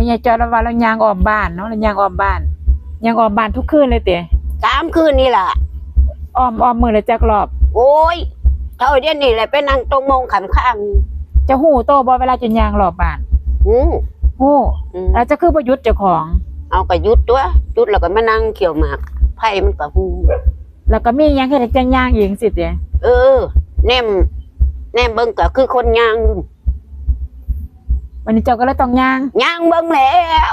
ไม่ยายจอยแล้วว่าเรายางออมบ้านเนาะเรายางออมบ้านยางออมบ้านทุกคืนเลยเตะสามคืนนี่ล่ะออมออมมือเลยจักรอบ โอ้ยเท่าเดี๋ยวนี้แหละไปนั่งตรงมองขันข้างจะหูโตบ่เวลาจะยางรอบบ้านอืมหูอืมแล้วจะคือประยุทธ์เจ้าของ เอากระยุดตัวยุดแล้วก็มานั่งเขี่ยวหมากไผ่มันก็หูแล้วก็มีหยังให้จังยางอีกสิเตะเออแนมแนมเบิ่งก็คือคนย่างอยู่ วันนี้เจ้าก็เลยต้องยางย่างเบิ่งแล้ว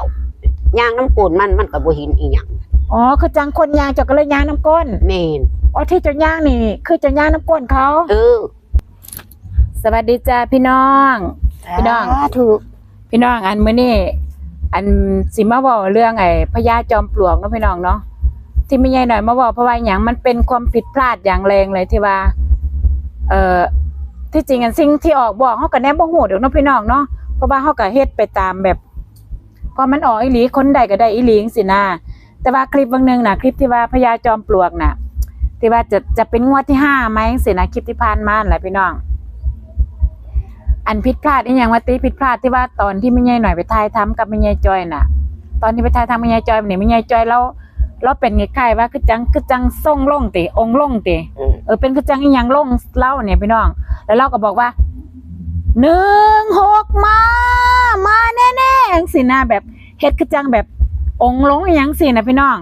ย่างน้ำปูนมันมันก็บ่เห็นอีหยังอ๋อคือจังคนยางเจ้าก็เลยยางน้ำก้นแม่นอ๋อที่เจ้ายางนี่ คือเจ้ายางน้ำก้นเขาเออสวัสดีจ้าพี่น้อง พี่น้องถูกพี่น้องอันมื้อนี้อันสิมาเว้าเรื่องไอ้พญาจอมปลวกเนาะพี่น้องเนาะที่ไม่ใหญ่หน่อยมาเว้าเพราะว่าหยังมันเป็นความผิดพลาดอย่างแรงเลยที่ว่า เอ่อที่จริงอันสิ่งที่ออกบอกเฮาก็แนบบ่ฮู้ดอกเนาะพี่น้องเนาะ เพราะว่าเฮาก็เฮ็ดไปตามแบบพอมันออกอีหลีคนใดก็ได้อีหลีจังซี่นะแต่ว่าคลิปบางหนึงนะคลิปที่ว่าพญาจอมปลวกน่ะที่ว่าจะจะเป็นงวดที่ห้าไหมจังซี่นะคลิปที่ผ่านมานแหละพี่น้อง อันผิดพลาดอีหยังว่าติผิดพลาดที่ว่าตอนที่แม่ใหญ่หน่อยไปถ่ายทำกับแม่ใหญ่จอยน่ะ ตอนที่ไปถ่ายทำแม่ใหญ่จอยเนี่ยแม่ใหญ่จอยเราเราเป็นคล้ายๆว่าคือจังคือจังส่งลงติองค์ลงติเออเป็นคือจังอีหยังลงเล่าเนี่ยพี่น้อง แล้วเราก็บอกว่า หนึ่งหกมา มาแน่ๆจังสินะแบบเฮ็ดคือจังแบบองลงอหยังสินะพี่น้อง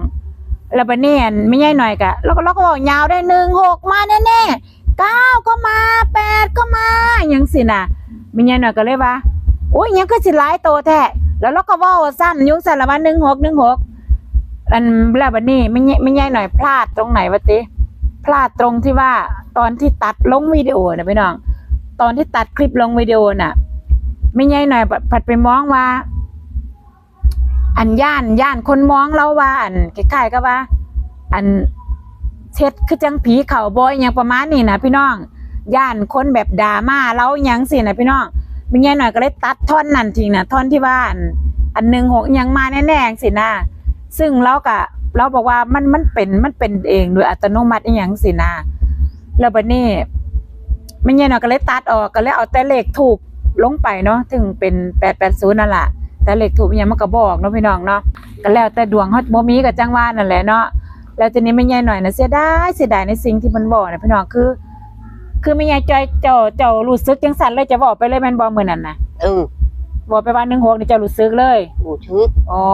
แล้วบัดนี้อันไม่ใหญ่หน่อยกะเราก็เราก็บอกยาวได้หนึ่งหกมาแน่ๆเก้าก็มาแปดก็มาอหยังสินะไม่ใหญ่หน่อยก็เลยว่าโอ้ยยังก็สิหลายโตแท้แล้วเราก็ว่าสั้นยุ่งสั้นละวันหนึ่งหกหนึ่งหกอันแล้วบัดนี้ไม่ไม่ใหญ่หน่อยพลาดตรงไหนวะติพลาดตรงที่ว่าตอนที่ตัดลงวิดีโอนะพี่น้อง ตอนที่ตัดคลิปลงวิดีโอน่ะ ไม่ใช่หน่อยผัดไปมองว่า อันย่านย่านคนมองเราว่า อันคล้ายๆก็ว่า อันเช็ดคือจังผีเข่าบอยอย่างประมาณนี้นะพี่น้องย่านคนแบบด่ามาเราอหยังสินะพี่น้องไม่ใช่หน่อยก็เลยตัดท่อนนั่นทิ้งนะท่อนที่ว่าอันอันหนึ่งหกยังมาแน่ๆสินะซึ่งเราก็เราบอกว่ามันมันเป็นมันเป็นเองโดยอัตโนมัติอหยังสินะแล้วบัดนี้ ไม่ใช่เนาะก็เลยตัดออกก็เลยเอาแต่เลขถูกลงไปเนาะถึงเป็นแปดแปดศูนย์นั่นแหละแต่เลขถูกยังมันก็บอกเนาะพี่น้องเนาะก็แล้วแต่ดวงฮอดบ่มีกับจังว่านั่นแหละเนาะแล้วทีนี้ไม่ใช่หน่อยนะเสียดายเสียดายในสิ่งที่มันบอกนะพี่น้องคือ คือไม่ใช่จอยเจ้าเจ้ารู้สึกจังสั่นเลยจะบอกไปเลยแม่นบ่มื้อนั้นน่ะเออบอกไปว่า16นี่เจ้ารู้สึกเลยหูทึกอ๋อ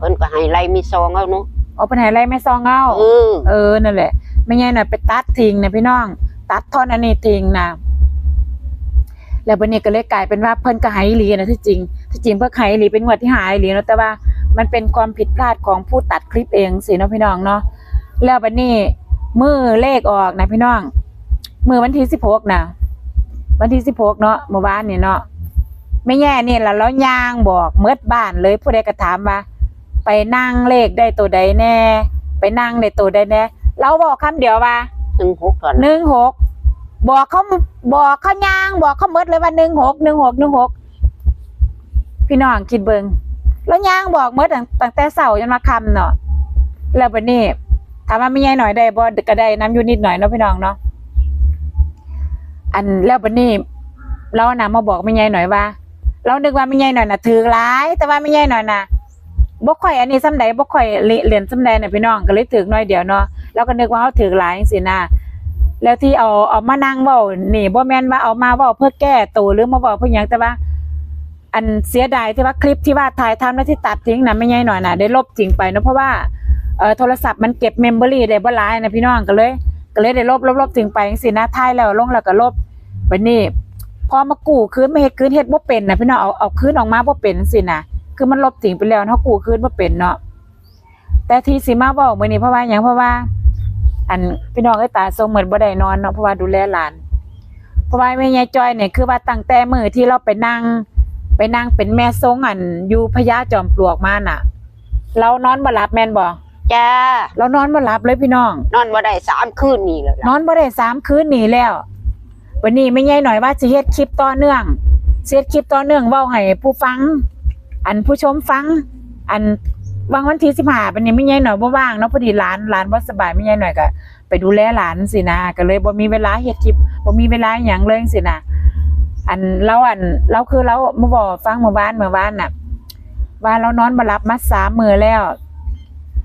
เพิ่นก็ให้ไล่มีซองเอาเนาะเอาเป็นให้ไรแม่ซองเอาเออเออนั่นแหละ ไม่ไงน่ะไปตัดทิ้งนะพี่น้อง ตัดท่อนอันนี้ทิ้งนะแล้ววันนี้ก็เลยกลายเป็นว่าเพิ่นก็หายอีหลีนะที่จริงที่จริงเพิ่นหายอีหลีเป็นงวดที่หายอีหลีเนาะแต่ว่ามันเป็นความผิดพลาดของผู้ตัดคลิปเองสิเนาะพี่น้องเนาะแล้ววันนี้มือเลขออกนะพี่น้องมือวันที่สิบหกนะวันที่สิบหกเนาะเมื่อวานนี่เนาะไม่แย่เนี่ล่ะแล้วย่างบอกเมิดบ้านเลยผู้ใดก็ถามว่าไปนั่งเลขได้ตัวใดแน่ ไปนั่งได้ตัวใดแน่ เราบอกคำเดียวว่า หนึ่งหกตอนหนึ่งหกบอกเขาบอกเขาย่าง บอกเขาเมดเลยว่าหนึ่งหกหนึ่งหกหนึ่งหกพี่น้องคิดเบิงแล้วย่างบอกเมดตั้งตั้งแต่เสาร์จนมาคำเนาะแล้ววันนี้ถามว่าไม่ใหญ่หน่อยได้บ่ก็ได้น้ำอยู่นิดหน่อยเนาะพี่น้องเนาะอันแล้ววันนี้เรานำมาบอกไม่ใหญ่หน่อยว่า เรานึกว่าไม่ใหญ่หน่อยน่ะถือร้าย แต่ว่าไม่ใหญ่หน่อยน่ะ บ่ค่อยอันนี้ซ้ำใดบ่ค่อยเหรียญซ้ำใดน่ะพี่น้องก็เลยถือน้อยเดียวเนาะเราก็นึกว่าเขาถือร้ายจังซี่นะแล้วที่เอาเอามานั่งเว้านี่บ่แม่นว่าเอามาเว้าเพื่อแก้ตัวหรือมาเว้าเพื่อหยังแต่ว่า อันเสียดายที่ว่าคลิปที่ว่าถ่ายทำแล้วที่ตัดทิ้งน่ะไม่ใหญ่หน่อยน่ะได้ลบทิ้งไปเนาะเพราะว่าเอ่อโทรศัพท์มันเก็บเมมโมรี่ได้บ่หลายนะพี่น้องก็เลย ก็เลยได้ลบลบลบทิ้งไปจังซี่นะถ่ายแล้วลงแล้วก็ลบบัดนี้พอมากู้คืนไม่เฮ็ดคืนเฮ็ดบ่เป็นนะพี่น้องเอาเอาคืนออกมาบ่เป็นสินะ คือมันลบทิ้งไปแล้วเนาะกู้คืนบ่เป็นเนาะแต่ที่สิมาเว้ามื้อนี้เพราะว่าหยังเพราะว่า อันพี่น้องเอ้ยตาทรงเหมือนบ่ได้นอนเนาะเพราะว่าดูแลหลาน เพราะว่าแม่ยายจอยเนี่ยคือว่าตั้งแต่มื้อที่เราไปนั่ง ไปนั่งเป็นแม่ทรงอันอยู่พญาจอมปลวกมาน่ะ เรานอนบ่หลับแม่นบ่จ้าเรานอนบ่หลับเลยพี่น้อง นอนบ่ได้สามคืนนี่แล้วนล่ะอนบ่ได้สามคืนหนีแล้ว วันนี้ไม่ใหญ่หน่อยว่าสิเฮ็ดคลิปต่อเนื่องสิเฮ็ดคลิปต่อเนื่องเว้าให้ผู้ฟัง อันผู้ชมฟัง อันวางวันที่สิบห้าวันนี้ไม่ใหญ่หน่อยบ่ว่างเนาะพอดีหลานหลานบ่สบายไม่ใหญ่หน่อยก็ไปดูแลหลานสินะก็เลยบ่มีเวลาเฮ็ดคลิปบ่มีเวลาหยังเลยสินะอันเราอันเราคือเรามาบอกฟังเมื่อวานเมื่อวานน่ะ ว่าเรานอนบ่หลับมาสามมื้อแล้ว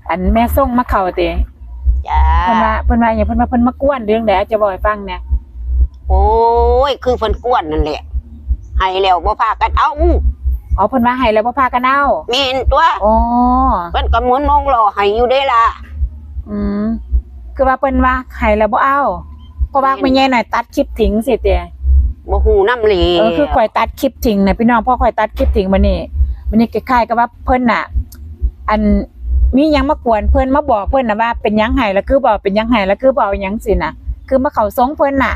อันแม่ส่งมาเข้าติจ้าเพิ่นว่าเพิ่นว่าหยังเพิ่นว่าเพิ่นมากวนเรื่องใดจะบอกให้ฟังเนี่ยโอ้ยคือเพิ่นกวนนั่นแหละให้แล้วบ่พากันเอา อ๋อเพิ่นว่าให้แล้วบ่พากันเอาแม่นตัวอ๋อเพิ่นก็หมุนมองรอให้อยู่เด้ล่ะ อืมคือว่าเพิ่นว่าให้แล้วบ่เอาเพราะว่าแม่นแม่ใหญ่หน่อยตัดคลิปทิ้งสิเตบ่ฮู้นำเลยเออคือข่อยตัดคลิปทิ้งนะพี่น้องพอข่อยตัดคลิปทิ้งมานี่มันนี่คล้ายๆกับว่าเพิ่นน่ะ อันมีหยังมากวนเพิ่นมาบอกเพิ่นน่ะว่าเป็นหยังไห้แล้วคือบอกเป็นหยังไห้แล้วคือบอกหยังสิน่ะคือมาเข้าทรงเพิ่นน่ะ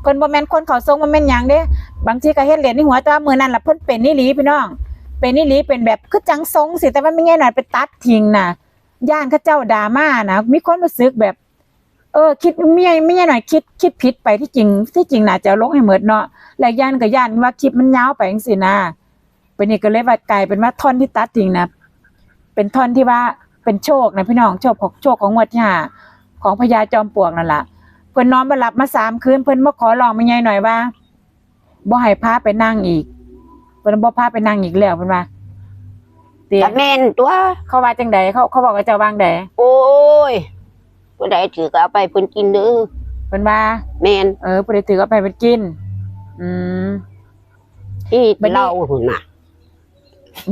เพิ่นบ่แม่นคนเข้าทรงบ่แม่นหยังเด้ บางทีก็เฮ็ดเหรียญในหัวแต่ว่ามือนั้นล่ะเพิ่นเป็นนี่หลีพี่น้อง เป็นนี่หลีเป็นแบบคือจังทรงสิแต่ว่าไม่ง่ายหน่อยไปตัดทิ้งน่ะย่านเขาเจ้าด่าม่านะมีคนรู้สึกแบบ เออ คิดไม่ใช่ไม่ใช่หน่อยคิดคิดผิดไปที่จริง ที่จริงน่าจะลงให้หมดเนาะและย่านก็ย่านว่าคลิปมันยาวไปจังซี่นะเป็นนี่ก็เลยว่ากลายเป็นว่าท่อนที่ตัดทิ้งนะเป็นท่อนที่ว่าเป็นโชคนะพี่น้องโชคของโชคของงวดที่ห้าของพญาจอมปลวกนั่นแหละเพิ่นนอนบ่หลับมาสามคืนเพิ่นมาขอร้องไม่ใหญ่หน่อยว่า บ่ให้พาไปนั่งอีกเพิ่นบ่พาไปนั่งอีกแล้วเพิ่นว่าเตี้ยก็แม่นตัว เขาว่าจังใดเขาเขาบอกกับเจ้าว่างใดโอ้ยผู้ใดถือก็เอาไปเพิ่นกินเด้อเพิ่นว่า แม่นเออผู้ใดถือเอาไปเป็นกิน อืมที่บัดนี้เล่าหุ่นน่ะ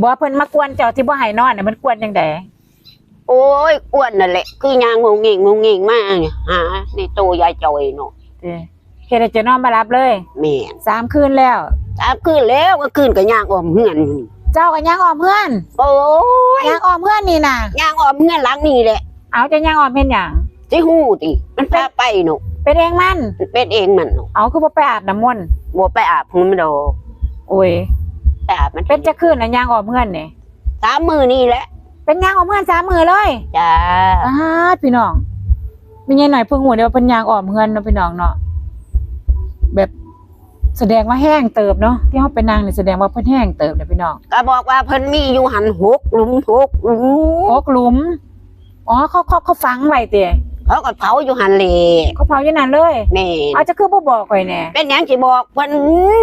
บ่ว่าเพิ่นมากวนเจ้าที่บ่ให้นอนน่ะมันกวนจังไดโอ้ยกวนนั่นแหละ คือยางงงเงงงงเงงมากเนี่ยหาในตัวยายจอยเนาะ เด้เฮ็ดให้เจะนอนบ่หลับเลยแม่นสามคืนแล้ว ตามคืนแล้วก็คืนก็ยางออมเฮือนอยู่นี่เจ้าก็ย่างอ้อมเพื่อนโอ้ยย่างอ้อมเพื่อนนี่น่ะยางออมเฮือนหลังนี่แหละเอาจะย่างอ้อมเฮ็ดหยังสิฮู้ติมันพาไปเนาะเป็นเองมัน มันเป็นเองมันเนาะเอาคือบ่ไปอาบน้ำมนต์บ่ไปอาบหุ่นมันดอกโอ้ยไปอาบมันเป็นจะคืนน่ะย่างอ้อมเพื่อนนี่สามมือนี่แหละเป็นย่างอ้อมเพื่อนสามมื้อเลยจ้า อ้าพี่น้องมีไงหน่อยเพิ่งหูเดียวาเพิ่นย่างอ้อมเพื่อนเนาะพี่น้องเนาะ แบบแสดงว่าแห้งเติบเนาะที่เฮาไปนั่งนี่แสดงว่าเพิ่นแห้งเติบเด้อพี่น้องก็บอกว่าเพิ่นมีอยู่หันหกหลุมหกหลุมหกหลุมอ๋อเขาเขาเขาฝังไว้เตะเขาก็เผาอยู่หันเลยเขาเผาอยู่นั่นเลยแม่นเอาจะคือบ่บอกข่อยแหน่เป็นหยังสิบอกเพิ่น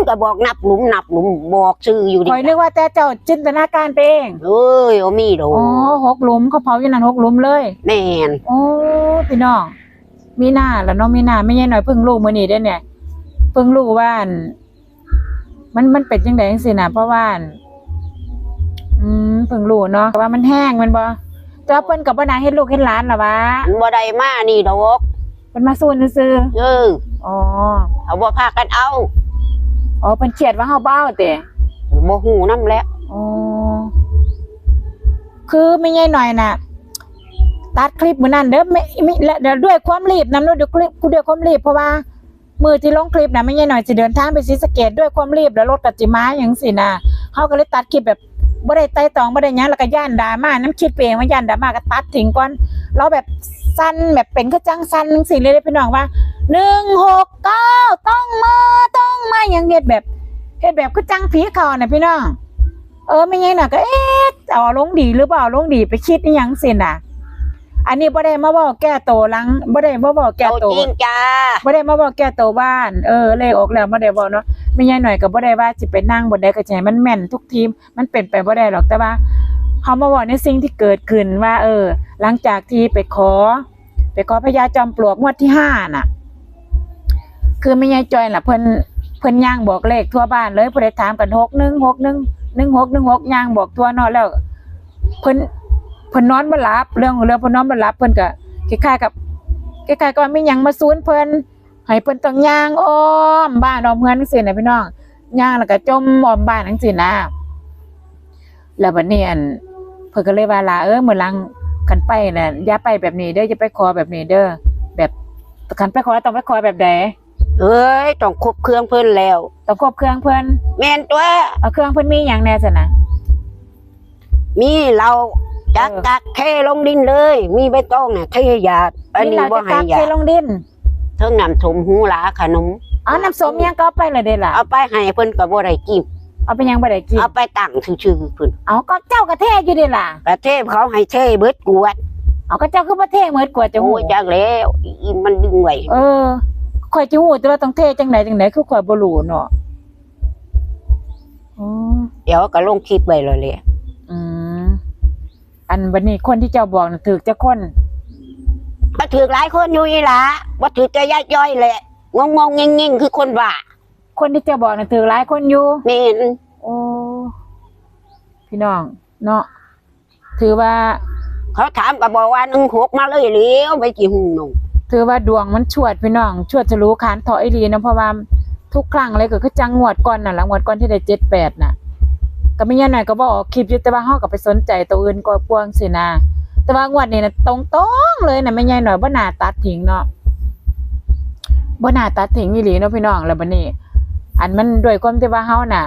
ก็บอกนับหลุมนับหลุมบอกชื่ออยู่ดิข่อยนึกว่าแต่เจ้าจินตนาการไปเองเอ้ยโอมีโดอ๋อหกหลุมเขาเผาอยู่นั่นหกหลุมเลยแม่นโอ้พี่น้องมีหน้าแล้วเนาะมีหน้าไม่ใช่หน่อยเพิ่งรู้มื้อนี้เด้อเนี่ย เพิ่งรู้ว่าอั่นมันมันเป็นจังไดจังซี่น่ะเพราะว่าอั่นอืมเพิ่งรู้เนาะว่ามันแห้งแมันบ่แต่ว่าเพิ่นก็บ่น่าเฮ็ดลูกเฮ็ดหลานล่ะวะอันบ่ได้มานี่ดอกเพิ่นมาสู้ซื่อเออๆอ๋อเอาบ่พากันเอาอ๋อเพิ่นเครียดว่าเฮาเบ้าเตะบ่ฮู้นํแล้วอ๋อคือไม่ใช่หน่อยน่ะตัดคลิปมือนั่นเด้อไม่ไม่และเดี๋ยวด้วยความรีบนำด้วยคลิปกูด้วยความรีบเพราะว่า มือที่ลงคลิปนะไม่ใช่หน่อยจะเดินทางไปศรีสเกดด้วยความรีบแล้วรถกัจิมาอย่างสินะเขาก็เลยตัดคลิปแบบบ่ได้ไต่ตองบ่ได้ยังแล้วก็ย่านดราม่าน้ำคิดไปเองว่าย่านดราม่าก็ตัดทิ้งก่อนเราแบบสั้นแบบเป็นก็จังสั้นจังสิเลยเด้พี่น้องว่าหนึ่งหกเก้าต้องมาต้องมาอย่างเฮ็ดแบบเฮ็ดแบบคือจังผีเขาน่ะพี่น้องเออไม่ไงน่ะก็เอ๊ะเอาลงดีหรือเปล่าลงดีไปคิดนี่ยังสิน่ะ อันนี้บ่ได้มาบอกแก้โตวหลังบ่ได้มาบอกแก้เอาโตว จริงจ้า บ่ได้มาบอกแก้โตวบ้าน เออ เลขออกแล้วบ่ได้บอกเนาะไม่ใช่หน่อยก็บ่ได้ว่าสิไปนั่งบ่ได้ก็ใช่มันแม่นทุกทีม มันเป็นไปบ่ได้หรอกแต่ว่าเขามาบอกในสิ่งที่เกิดขึ้นว่า เออ หลังจากที่ไปขอ ไปขอพญาจอมปลวกงวดที่ห้าน่ะ คือไม่ใช่จอยล่ะเพิ่นเพิ่นย่างบอกเลขทั่วบ้านเลยผู้ใดถามกันหกหนึ่งหกหนึ่งหนึ่งหกหนึ่งหกย่างบอกทั่วเนอแล้ว เพิ่นเพิ่นนอนบ่หลับเรื่องของเรื่องเพิ่นนอนบ่หลับเพิ่นก็คล้ายๆกับคล้ายๆกับว่ามีหยังมาซูนเพิ่นให้เพิ่นต้องย่างอ้อมบ้านอ้อมเฮือนจังซี่นะพี่น้องย่างแล้วก็จมอ้อมบ้านจังซี่นะแล้วบัดนี้อันเพิ่นก็เลยว่าลาเออมื้อหลังคันไปน่ะอย่าไปแบบนี้เด้ออย่าไปขอแบบนี้เด้อแบบคันไปขอต้องไปขอแบบใดเอ้ยต้องครบเครื่องเพิ่นแล้วต้องครบเครื่องเพิ่นแม่นตัวเอาเครื่องเพิ่นมีหยังแหน่ซั่นน่ะมีเรา จักเออกักเทลงดินเลย มีใบตองน่ะเทยาอันนี้เราบ่จะให้ตักยาเทลงดินเทิงน้ำสมหูหลาขนมเอาน้ำส้มยังก็เอาไปเลยเด้ล่ะเอาไปให้เพิ่นก็บ่ได้กินเอาไปยังบ่ได้กินเอาไปตั้งชื่อๆเพิ่นเอาก็เจ้ากระเทอยู่เด้ล่ะประเทศเขาให้เทเบิดกวดเอาก็เจ้าคือประเทศเหมือนกว่าจะหูโอ้ยจักแล้วอีมันดึงไว้เออข่อยจะหูแต่ว่าต้องเทจังไหนจังไหนคือข่อยบ่รู้เนาะอ๋อเดี๋ยวก็ลงคลิปไว้เลยเลยอืม อันวันนี้คนที่เจ้าบอกน่ะถือจะคนก็ถือหลายคนอยู่อีหละว่าถือแต่ยายจ้อยแหละงงงๆเง่งๆคือคนว่าคนที่เจ้าบอกน่ะถือหลายคนอยู่แม่นโอ้พี่น้อง เนาะถือว่า เขาถามก็บอกว่าหนึ่งหกมาเลยเลี้ยวไปกี่หูหนุ่มถือว่าดวงมันชวดพี่น้อง ชวดจะรู้คานเถาะไอรีนะเพราะว่าทุกครั้งเลยก็คือจังงวดก่อนน่ะหลังงวดก่อนที่ได้เจ็ดแปดน่ะ ก็ไม่ยันหน่อยก็บอกคลิปอยู่แต่ว่าเฮาก็ไปสนใจตัวอื่นก็กวงสินะแต่ว่างวดนี้นะตรงๆเลยนะไม่ยันหน่อยบ่น่าตัดทิ้งเนาะบ่น่าตัดทิ้งอีหลีเนาะพี่น้องแล้วบัดนี้ อันมันด้วยความที่ว่าเฮาน่ะ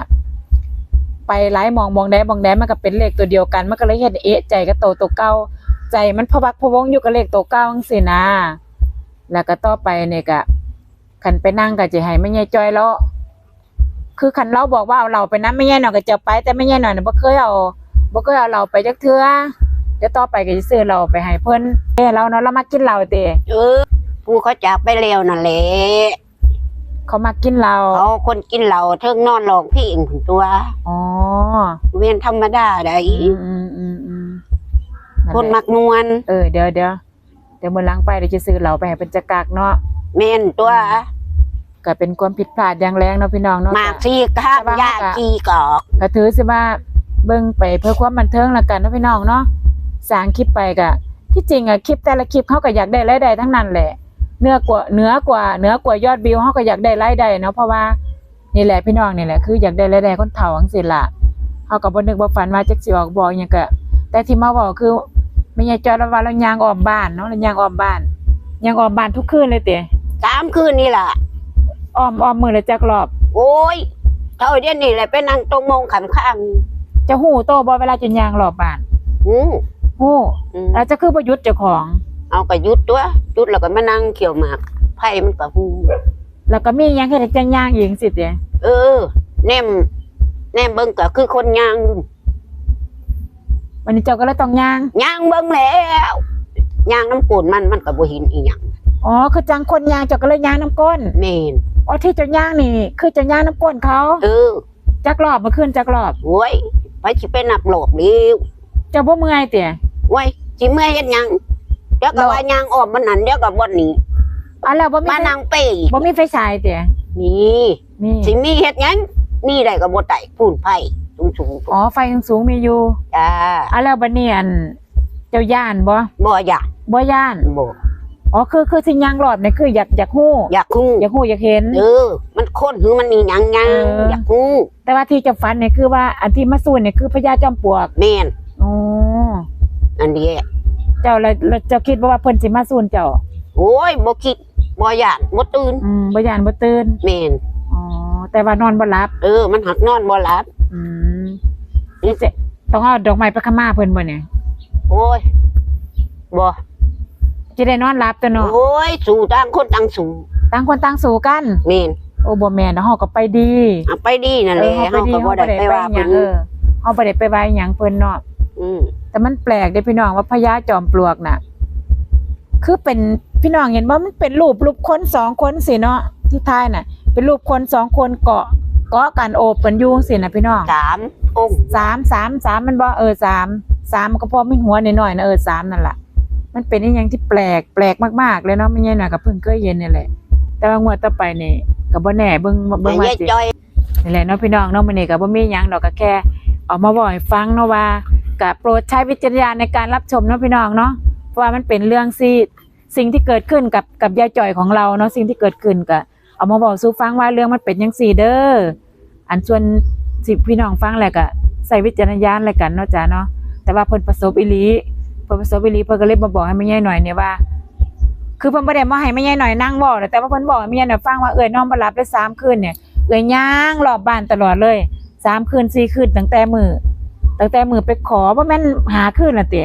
ไปหลายหมองมองได้มองได้มันก็เป็นเลขตัวเดียวกันมันก็เลยเฮ็ดเอะใจกับโตตัวเก่าใจมันพวักพวงอยู่กับเลขตัวเก่าจังซี่นะ แล้วก็ต่อไปเนี่ยก็คันไปนั่งก็จะให้แม่ยายจ้อยแล้ว คือคันเราบอกว่าเอาเราไปนะแม่ยายหน่อยก็จะไป แต่แม่ยายหน่อยน่ะบ่เคยเอาบ่เคยเอาเราไปจักเทื่อเดี๋ยวต่อไปก็สิซื้อเราไปให้เพิ่นเอ้เราเนาะเรามากินเหล้าเตเออผู้เขาจากไปแล้วนั่นแหละเขามากินเหล้าเขาคนกินเหล้าเทิงนอนหลอกพี่เองถึงตัวอ๋อเวียนธรรมดาได้อืมอืมอืมอืมคนแหละมักนวลเออเดี๋ยวเดี๋ยวเดี๋ยวมื้อหลังไปเดี๋ยวจะซื้อเหล้าไปให้เพิ่นจักกากเนาะแม่นตัว ก็เป็นความผิดพลาดอย่างแรงเนาะพี่น้องเนาะหมากซีข้ามยาซีกอกก็ถือสิว่าเบิ่งไปเพื่อความบันเทิงแล้วกันเนาะพี่น้องเนาะสร้างคลิปไปก็ที่จริงอะคลิปแต่ละคลิปเขาก็อยากได้รายได้ทั้งนั้นแหละเนื้อกว่าเนื้อกว่าเนื้อกว่ายอดวิวเขาก็อยากได้รายได้เนาะเพราะว่านี่แหละพี่น้องนี่แหละคืออยากได้รายได้คนเฒ่าจังซี่ล่ะเขาก็บ่นึกบ่ฝันว่าจักสิออกบ่อหยังก็แต่ที่มาบอกคือแม่ยายจอยแล้วว่าเราย่างอ้อมบ้านเนาะเราย่างอ้อมบ้านย่างอ้อมบ้านทุกคืนเลยเตะสามคืนนี่ล่ะ อ้อมอ้อมมือละจักรอบ โอ้ยเท่าเดียวนี่แหละไปนั่งตรงมงขันข้างจะหูโตบ่เวลาจะย่างรอบบ้านอืมหูอืมแล้วจะคือบ่หยุดเจ้าของ เอาก็ยุดตัวยุดแล้วก็มานั่งเขี่ยวหมากไผ่มันก็หูแล้วก็มีหยังให้จังย่างอีกสิเด้เออ แนมแนมเบิ่งก็คือคนย่างวันนี้เจ้าก็เลยต้องย่าง ย่างเบิ่งแล้วย่างน้ำปูนมันมันก็บ่เห็นอีหยังอ๋อคือจังคนย่างเจ้าก็เลยย่างน้ำก้น แม่น อ๋อที่เจ้าย่างนี่ คือเจ้าย่างน้ำก้นเขาเออจักรอบเมื่อคืนจักรอบโว้ยไปสิไปนับโลกเร็วเจ้าบ่เมื่อยเตี่ยโว้ยสิเมื่อยเฮ็ดหยังเดี๋ยวก็ว่าย่างอ้อมมันนั่นเดี๋ยวก็บ่หนีอ๋อแล้วบ่มีมานั่งเป้อีกบ่มีไฟฉายเตี่ยมีมีสิมีเฮ็ดหยังนี่ได้ก็บ่ได้ปูนไผ่สูงๆอ๋อไฟสูงๆมีอยู่จ้าอ๋อแล้วบัดนี้อันเจ้าย่านบ่บ่อยากบ่ย่านบ่ อ๋อคือคือสิย่างรอบนี่คืออยากอยากฮู้อยากฮู้อยากฮู้อยากเห็นเออมันคนหรือมันอีหยังยังเอออยากฮู้แต่ว่าที่เจะฝันนี่คือว่าอันที่มาสู้นี่คือพญาจอมปลวกแม่นอ๋ออันเดียเจ้าแล้วแล้วเจ้าคิดบ่ว่าเพิ่นสิมาสู้เจ้า โอ้ยบ่คิดบ่อยากบ่ตื่นอืมบ่ย่านบ่ตื่นแม่นอ๋อแต่ว่านอนบ่หลับ เออ มันหักนอนบ่หลับ อืมนี่เจต้องเอาดอกไม้ไปขมาเพิ่นบ่เนี่ยโอ้ยบ่ จะได้นอนหลับตัวเนาะโอ้ยสู่ต่างคนต่างสู่ต่างคนต่างสู่กันแม่นโอ้บ่แม่นนะเฮาก็ไปดีเอาไปดีนั่นแหเอละอเฮาไปเฮาดีก็เฮาบ่บ่ได้ได้ไปไปว่าหยัเพิ่งนเออเฮาบ่ได้ไปว่าหยังเพิ่นเนาะอืมแต่มันแปลกเด้พี่น้องว่าพญาจอมปลวกน่ะ คือเป็นพี่น้องเห็นว่ามันเป็นรูปรูปคนสองคนสิเนาะที่ท้ายน่ะ เป็นรูปคนสองคนเกาะเกาะกันโอบกันอยุ่จังสินะพี่น้องสามองค์สามสามสามมันบ่เออสามสามมันก็พอมีหัวหน่อยๆนะเออสามนั่นแหละ มันเป็นอหยังที่แปลกแปลกมากๆเลยเนาะไม่ใช่น่ะก็เพิ่งเคยเห็นนี่แหละ แต่ว่างวดต่อไปนี่ก็บ่แน่เบิ่งเบิ่งแต่ว่าายสิจ้อยนี่แหละเนาะพี่น้องเนาะมื้อนี้ก็บ่มีหยังดอกก็แค่เออกมาบอกให้ฟังเนาะว่าก็โปรดใช้วิจารณญาณในการรับชมเนาะพี่น้องเนาะเพราะว่ามันเป็นเรื่องที่สิ่งที่เกิดขึ้นกับกับยายจ่อยของเราเนาะสิ่งที่เกิดขึ้นก็เอามาบอกสู่ฟังว่าเรื่องมันเป็นจังซี่เด้ออันส่วนสิพี่น้องฟังแล้วก็ใส่วิจารณญาณอะไรกันเนาะจ้าเนาะแต่ว่าเพิ่นประสบอีหลีเพิ่นประสบอีหลีเพิ่นก็เลยมาบอกให้แม่ใหญ่หน่อยเนี่ยว่า คือเพิ่นบ่ได้มาให้แม่ใหญ่หน่อยนั่งบอกนะแต่ว่าเพิ่นบอกให้แม่ใหญ่หน่อยฟังว่าเอ้ยน้องบ่หลับได้สามคืนเนี่ยเอ้ยย่างรอบบ้านตลอดเลยสามคืนสี่คืนตั้งแต่มือตั้งแต่มือไปขอว่าแม่นหาคืนละเต๋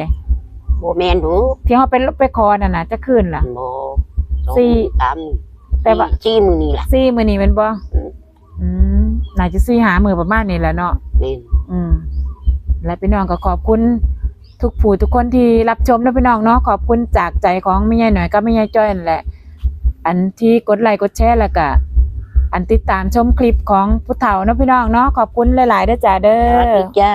บ่แม่นหนูที่เขาไปไปขอน่ะนะจะคืนล่ะบ่สองสี่ สามแต่ว่าสี่มื้อนี้ล่ะสี่มือนี้แมันบ่อืม อืมน่าจะสี่หามือประมาณนี้แหละเนาะแม่นอืมและพี่น้องก็ขอบคุณ ทุกผู้ทุกคนที่รับชมนะพี่น้องเนาะขอบคุณจากใจของแม่ใหญ่หน่อยก็แม่ใหญ่จ้อยนั่นแหละ อันที่กดไลค์กดแชร์แล้วก็อันติดตามชมคลิปของผู้เฒ่าเนาะพี่น้องเนาะขอบคุณหลายๆด้อจ้าเด้อ จ้า